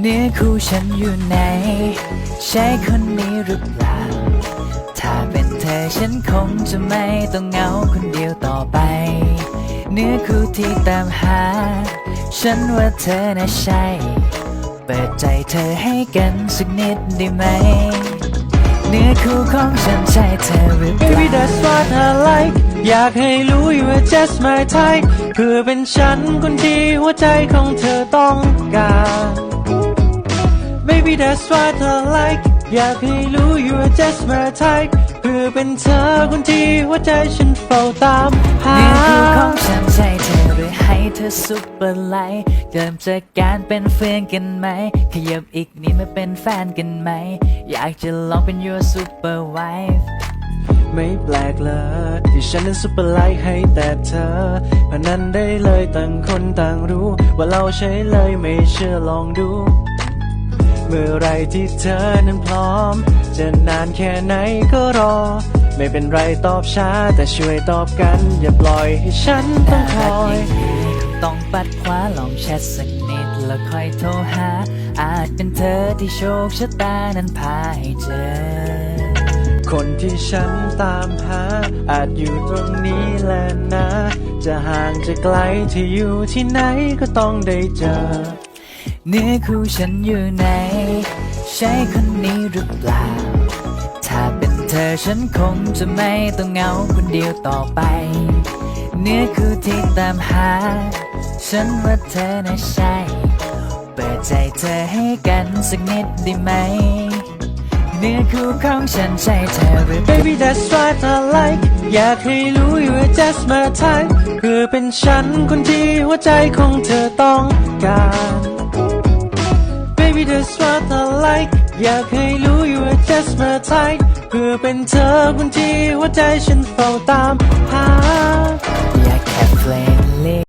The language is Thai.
เนื้อคู่ฉันอยู่ไหน ใช่คนนี้หรือเปล่า ถ้าเป็นเธอฉันคงจะไม่ต้องเหงาคนเดียวต่อไป เนื้อคู่ที่ตามหา ฉันว่าเธอน่ะใช่ เปิดใจเธอให้กันสักนิดได้ไหม เนื้อคู่ของฉันใช่เธอหรือเปล่า Baby that's what I like อยากให้รู้ you are just my type เพื่อเป็นฉันคนดีหัวใจของเธอต้องการ Baby that's what I like อยากให้รู้ you are just my type เพื่อเป็นเธอคนที่หัวใจฉันเฝ้าตามหาเนื้อคู่ของฉันใช่เธอหรือให้เธอซุปเปอร์ไลท์เริ่มจากการเป็นเพื่อนกันไหม ขยับอีกนิดมาเป็นแฟนกันไหม อยากจะลองเป็น your super wife ไม่แปลกเลยที่ฉันนั้นซุปเปอร์ไลท์ให้แต่เธอพนันได้เลยต่างคนต่างรู้ ว่าเราใช้เลยไม่เชื่อลองดูเมื่อไรที่เธอนั้นพร้อม จะนานแค่ไหนก็รอ ไม่เป็นไรตอบช้าแต่ช่วยตอบกัน อย่าปล่อยให้ฉันต้อน่างครักออยย่างนี้คงต้องปัดขวาลองแชทสักนิดแล้วค่อยโทรหา อาจเป็นเธอที่โชคชะตานั้นพาให้เจอ คนที่ฉันตามหา อาจอยู่ตรงนี้แหละนะ จะห่างจะไกลที่อยู่ที่ไหนก็ต้องได้เจอ เนื้อคู่ฉันอยู่ไหน ใช่คนนี้หรือเปล่า ถ้าเป็นเธอฉันคงจะไม่ต้องเหงาคนเดียวต่อไป เนื้อคู่ที่ตามหา ฉันว่าเธอน่ะใช่ เปิดใจเธอให้กันสักนิดได้ไหม เนื้อคู่ของฉันใช่เธอหรือ Baby that's what I like อยากให้รู้ you are just my type เพื่อเป็นฉันคนที่หัวใจของเธอต้อง อยากให้รู้อยู่ว่า just my type เพื่อเป็นเธอคนที่หัวใจฉันเฝ้าตามหา